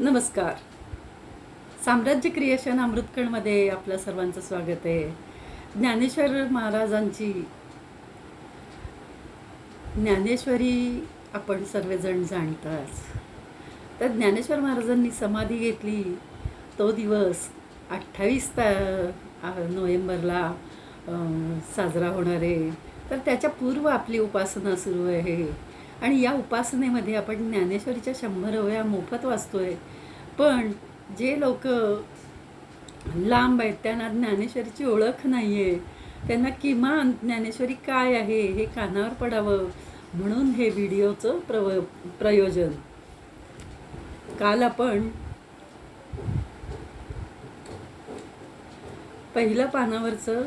नमस्कार. साम्राज्य क्रिएशन अमृतकणमध्ये आपलं सर्वांचं स्वागत आहे. ज्ञानेश्वर महाराजांची ज्ञानेश्वरी आपण सर्वजण जाणताच तर ज्ञानेश्वर महाराजांनी समाधी घेतली. तो दिवस अठ्ठावीस ता नोव्हेंबरला साजरा होणार आहे. तर त्याच्या पूर्व आपली उपासना सुरू आहे. आणि या उपासनेमध्ये आपण ज्ञानेश्वरीच्या शंभर ओव्या मोफत वाचतोय. पण जे लोक लांब आहेत त्यांना ज्ञानेश्वरीची ओळख नाही आहे त्यांना किमान ज्ञानेश्वरी काय आहे हे कानावर पडावं म्हणून हे व्हिडिओचं प्रव प्रयोजन. काल आपण पहिलं पानावरचं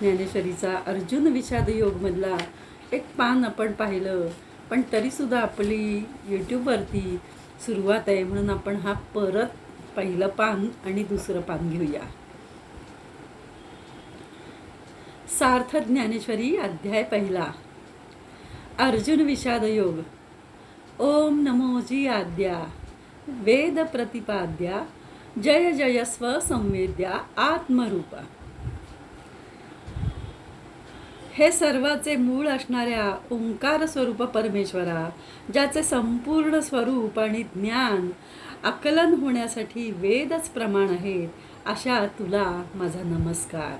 ज्ञानेश्वरीचा अर्जुन विषाद योगमधला एक पान आपण पाहिलं पण तरीसुद्धा आपली यूट्यूबवरती सुरुवात आहे म्हणून आपण हा परत पहिलं पान आणि दुसरं पान घेऊया. सार्थ ज्ञानेश्वरी अध्याय पहिला. अर्जुन विषाद योग. ओम नमो जी आद्या वेद प्रतिपाद्या. जय जय स्वसंवेद्या आत्मरूपा. हे सर्वाचे मूळ असणाऱ्या ओंकार स्वरूप परमेश्वरा ज्याचे संपूर्ण स्वरूप आणि ज्ञान आकलन होण्यासाठी वेदच प्रमाण आहेत अशा तुला माझा नमस्कार.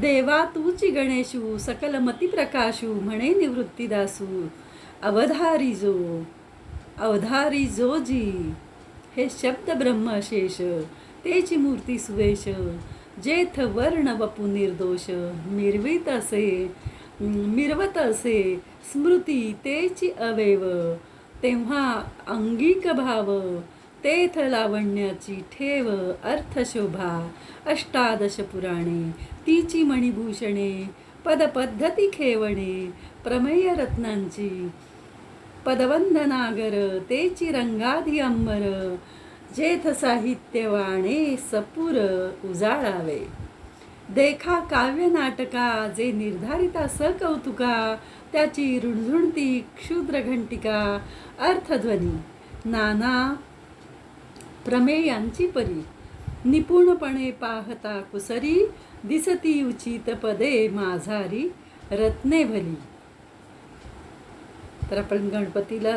देवा तूची गणेशू सकल मती प्रकाशू म्हणे निवृत्तीदासू अवधारी जो अवधारी जो जी हे शब्द ब्रह्मशेष तेची मूर्ती सुवेश जेथ वर्ण वपू निर्दोष मिरवित असे मिरवत असे स्मृती तेची अवेव तेव्हा अंगिक भाव तेथ लावण्याची ठेव अर्थशोभा अष्टादश पुराणे तिची मणिभूषणे पदपद्धती खेवणे प्रमेय रत्नांची पदवंदनागर तेची रंगाधी अंबर जेथ साहित्यवाणे सपूर उजाळावे. देखा काव्य नाटका जे निर्धारिता स कौतुका त्याची रुणझुणती क्षुद्र घंटिका अर्थध्वनी नाना प्रमेयांची परी. निपुणपणे पाहता कुसरी दिसती उचित पदे माझारी रत्ने भली. तर आपण गणपतीला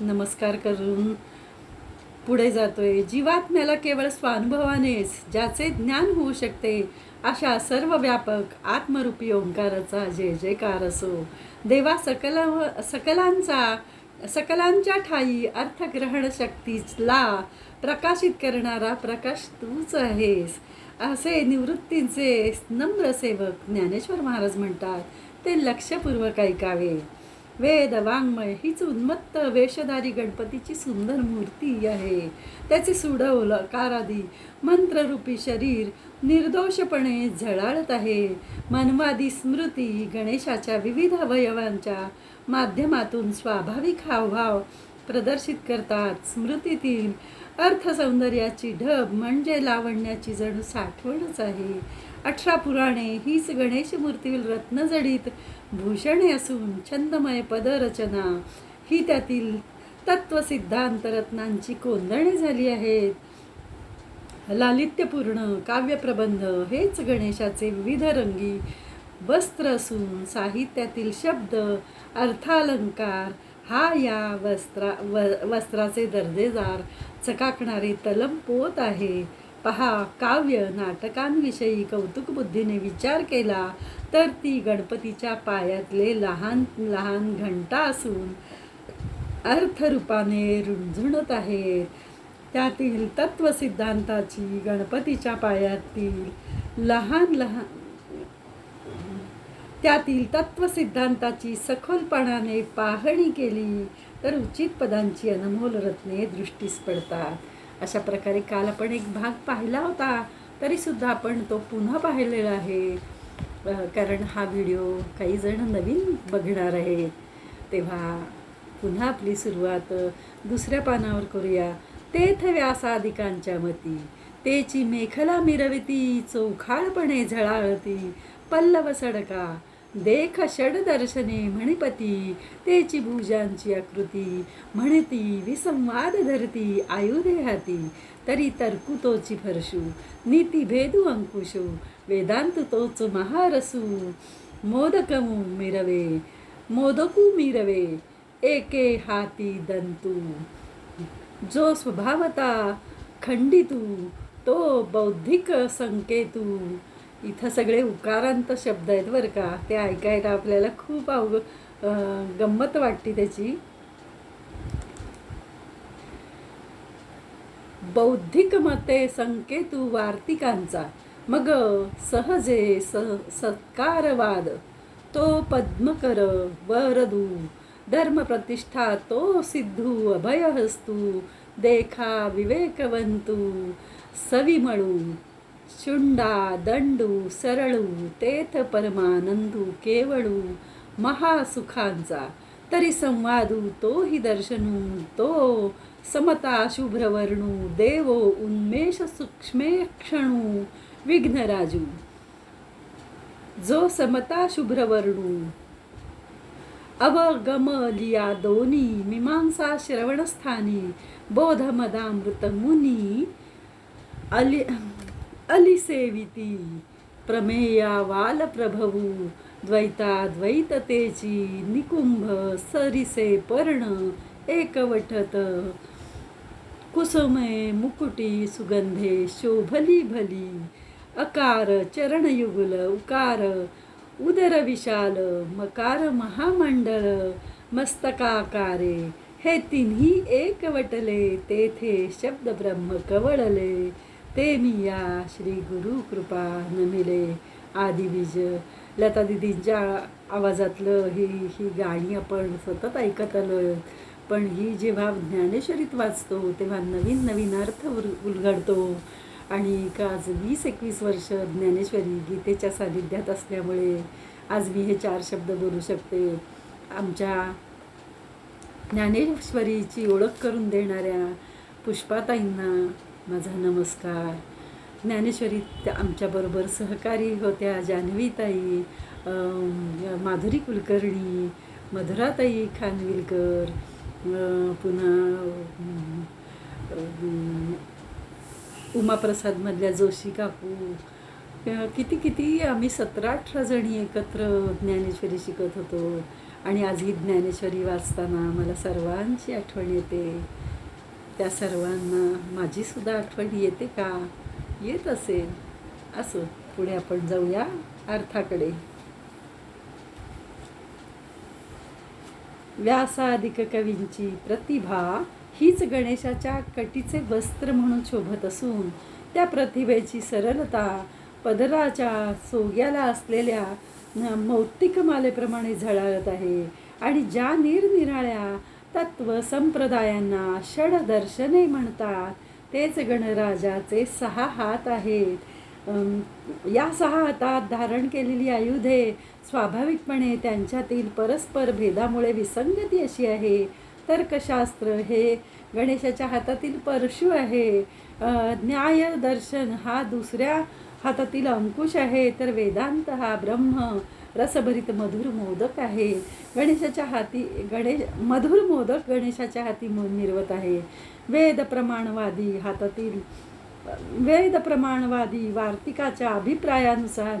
नमस्कार करून पुढे जातोय. जीवात्म्याला केवळ स्वानुभवानेच ज्याचे ज्ञान होऊ शकते अशा सर्व व्यापक आत्मरूपी ओंकाराचा जय जयकार असो. देवा सकल सकलांचा सकलांच्या ठाई अर्थग्रहण शक्तीला प्रकाशित करणारा प्रकाश तूच आहेस. असे निवृत्तींचे नम्र सेवक ज्ञानेश्वर महाराज म्हणतात ते लक्षपूर्वक ऐकावे. वेद वाङ्मय हीच उन्मत्त वेशधारी गणपतीची सुंदर मूर्ती आहे. त्याचे सुडवल कारादी मंत्ररूपी शरीर निर्दोषपणे झळाळत आहे. मनवादी स्मृती गणेशाच्या विविध अवयवांच्या माध्यमातून स्वाभाविक हावभाव प्रदर्शित करतात. स्मृतीतील अर्थसौंदर्याची ढब म्हणजे लावण्याची जणू साठवणच आहे. अठरा पुराणे हीच गणेश मूर्तीवर रत्नजडित भूषणे असून छंदमय पदरचना ही त्यातील तत्वसिद्धांत रत्नांची कोंदणी झाली आहेत. लालित्यपूर्ण काव्यप्रबंध हेच गणेशाचे विविध रंगी वस्त्र असून साहित्यातील शब्द अर्थालंकार हा या वस्त्रा व वस्त्राचे दर्जेदार चकाकणारे तलम पोत आहे. पहा काव्य नाटकांविषयी कौतुकबुद्धीने विचार केला तर ती गणपतीच्या पायातले लहान लहान घंटा असून अर्थरूपाने रुंझुणत आहेत त्यातील तत्वसिद्धांताची गणपतीच्या पायातील लहान लहान त्यातील तत्वसिद्धांताची सखोलपणाने पाहणी केली तर उचित पदांची अनमोल रत्ने दृष्टीस पडतात. अशा प्रकारे काल आपण एक भाग पाहिला होता तरीसुद्धा आपण तो पुन्हा पाहिलेला आहे. कारण हा व्हिडिओ काही जण नवीन बघणार आहेत. तेव्हा पुन्हा आपली सुरुवात दुसऱ्या पानावर करूया. तेथ व्यासाधिकांच्या मती. तेची मेखला मिरविती चौखाळपणे झळाळती. पल्लव सडका. देख षडदर्शने म्हणिपती तेची भुजांची आकृती म्हणती विसंवाद धरती आयुधे हाती तरी तर्कुतोची फरशू नीती भेदू अंकुशू वेदांत तोच महारसू मोदकमू मिरवे मोदकू मिरवे एके हाती दंतू. जो स्वभावता खंडितू तो बौद्धिक संकेतू इथं सगळे उकारांत शब्द आहेत बरं का. ते ऐकायला आपल्याला खूप अवघ गंमत वाटते त्याची. बौद्धिक मते संकेतू वार्तिकांचा. मग सहजे स सत्कारवाद. तो पद्मकर वरदू. धर्मप्रतिष्ठा तो सिद्धू अभयहस्तू. देखा विवेकवंतू. सविमळू. शुंडा दंडू सरळू तेथ परमानंदू केवळू महासुखांचा तरी संवादू तोही दर्शनू तो समता शुभ्रवर्णू देवो उन्मेष सूक्ष्मे क्षणू विघ्नराजू जो समता शुभ्रवर्णू अवगम लिया दोनी मीमांसा श्रवणस्थानी बोधमदामृत मुनी अली अलिसेविती। प्रमेया वालप्रभवू। द्वैताद्वैततेची निकुंभ सरिसे पर्ण एकवटत। कुसुमे मुकुटी सुगंधे शोभली भली। अकार चरणयुगल उकार। उदर विशाल मकार महामंडळ मस्तकाकारे हे तिन्ही एकवटले तेथे शब्द ब्रह्म कवळले। ते मी या श्री गुरु कृपा नमिले आदिबीज लता दिदींच्या आवाजातलं ही ही गाणी आपण सतत ऐकत आलो पण ही जेव्हा ज्ञानेश्वरीत वाचतो तेव्हा नवीन नवीन अर्थ उल उलगडतो. आणि का आज वीस एकवीस वर्ष ज्ञानेश्वरी गीतेच्या सानिध्यात असल्यामुळे आज मी हे चार शब्द बोलू शकते. आमच्या ज्ञानेश्वरीची ओळख करून देणाऱ्या पुष्पाताईंना माझा नमस्कार. ज्ञानेश्वरीत आमच्याबरोबर सहकारी होत्या जान्हवीताई माधुरी कुलकर्णी मधुराताई खानविलकर पुन्हा उमाप्रसादमधल्या जोशी काकू. किती किती आम्ही सतरा अठरा जणी एकत्र ज्ञानेश्वरी शिकत होतो. आणि आज ही ज्ञानेश्वरी वाचताना मला सर्वांची आठवण येते. त्या सर्वांना माझीसुद्धा आठवण येते का? येत असेल. असो पुढे आपण जाऊया अर्थाकडे. व्यासाधिक कवींची प्रतिभा हीच गणेशाच्या कटीचे वस्त्र म्हणून शोभत असून त्या प्रतिभेची सरलता पदराच्या सोग्याला असलेल्या मौक्तिक मालेप्रमाणे झळाळत आहे. आणि ज्या निरनिराळ्या तत्व संप्रदायांना षड दर्शने म्हणतात. तेच गणराजाचे सहा हात आहेत. या सहा हातात धारण केलेली आयुधे स्वाभाविकपणे त्यांच्यातील परस्पर भेदामुळे विसंगती अशी आहे. तर्कशास्त्र हे गणेशाच्या हातातील परशु आहे. न्याय दर्शन हा दुसऱ्या हातातील अंकुश आहे. तर वेदांत हा ब्रह्म रसभरित मधुर मोदक आहे. गणेशाच्या हाती गणेश मधुर मोदक गणेशाच्या हाती निर्वत आहे. वेद प्रमाणवादी हातातील वेद प्रमाणवादी वार्तिकाच्या अभिप्रायानुसार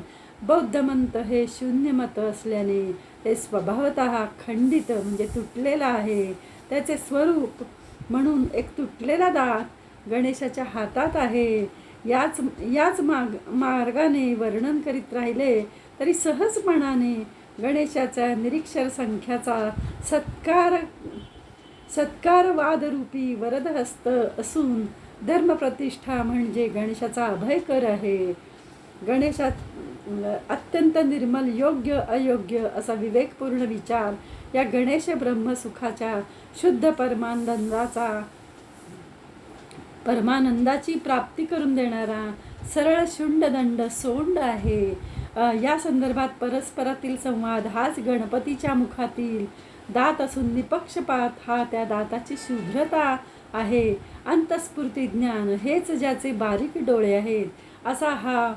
बौद्धमंत हे शून्यमत असल्याने ते स्वभावत खंडित म्हणजे तुटलेलं आहे. त्याचे स्वरूप म्हणून एक तुटलेला दात गणेशाच्या हातात आहे. याच याच माग मार्गाने वर्णन करीत राहिले तरी सहजपणाने गणेशाच्या निरीक्षर संख्याचा सत्कार सत्कारवादरूपी वरदहस्त असून धर्मप्रतिष्ठा म्हणजे गणेशाचा अभयकर आहे. गणेशात अत्यंत निर्मल योग्य अयोग्य असा विवेकपूर्ण विचार या गणेश ब्रह्मसुखाच्या शुद्ध परमानंदाचा परमानंदाची प्राप्ती करून देणारा सरळ शुंडदंड सोंड आहे. या संदर्भात परस्परातील संवाद हाच गणपतीच्या मुखातील दात असून निपक्षपात हा त्या दाताची शुभ्रता आहे. अंतस्फूर्ती ज्ञान हेच ज्याचे बारीक डोळे आहेत. असा हा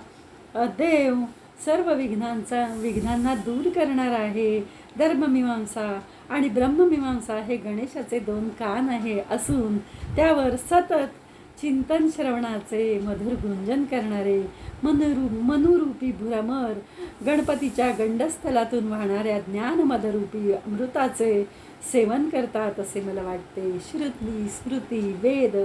देव सर्व विघ्नांचा विघ्नांना दूर करणार आहे. धर्ममीमांसा आणि ब्रह्ममीमांसा हे गणेशाचे दोन कान आहे असून त्यावर सतत चिंतन श्रवणाचे मधुर गुंजन करणारे मनरू मनुरूपी भ्रमर. गणपतीच्या गंडस्थलातून वाहणाऱ्या ज्ञानमदरूपी अमृताचे सेवन करतात असे मला वाटते. श्रुती स्मृती वेद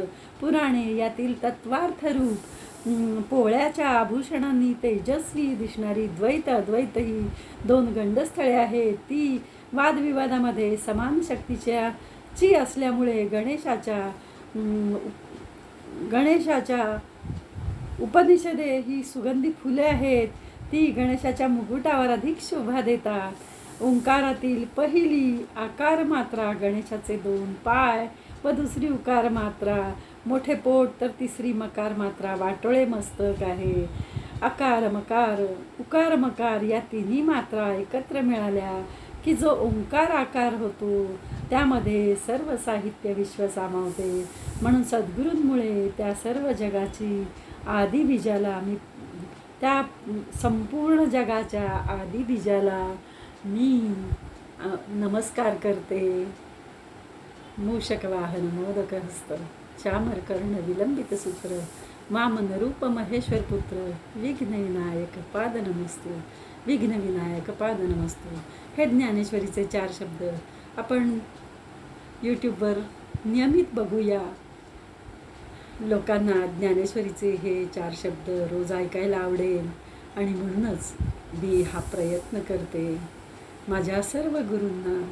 पुराणे यातील तत्वार्थरूप पोळ्याच्या आभूषणांनी तेजस्वी दिसणारी द्वैत अद्वैत ही दोन गंडस्थळे आहेत. ती वादविवादामध्ये समान शक्तीच्या ची असल्यामुळे गणेशाच्या गणेशाच्या उपनिषदे ही सुगंधी फुले आहेत. ती गणेशाच्या मुकुटावर अधिक शोभा देतात. ओंकारातील पहिली आकार मात्रा गणेशाचे दोन पाय व दुसरी उकार मात्रा. मोठे पोट तर तिसरी मकार मात्रा. वाटोळे मस्तक आहे. आकार मकार उकार मकार या तिन्ही मात्रा एकत्र मिळाल्या की जो ओंकार आकार होतो त्यामध्ये सर्व साहित्य विश्व सामावते. म्हणून सद्गुरूंमुळे त्या सर्व जगाची आदिबीजाला आम्ही मी त्या संपूर्ण जगाच्या आदिबीजाला मी नमस्कार करते. मूषक वाहन मोदक हस्त चामर कर्ण विलंबित सूत्र मामनरूप महेश्वर पुत्र विघ्नविनायक पाद नमस्तू विघ्न पाद हे ज्ञानेश्वरीचे चार शब्द आपण यूट्यूबवर नियमित बघूया. लोकांना ज्ञानेश्वरीचे हे चार शब्द रोज ऐकायला आवडेल आणि म्हणूनच मी हा प्रयत्न करते. माझ्या सर्व गुरूंना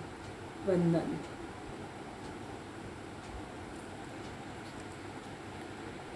वंदन.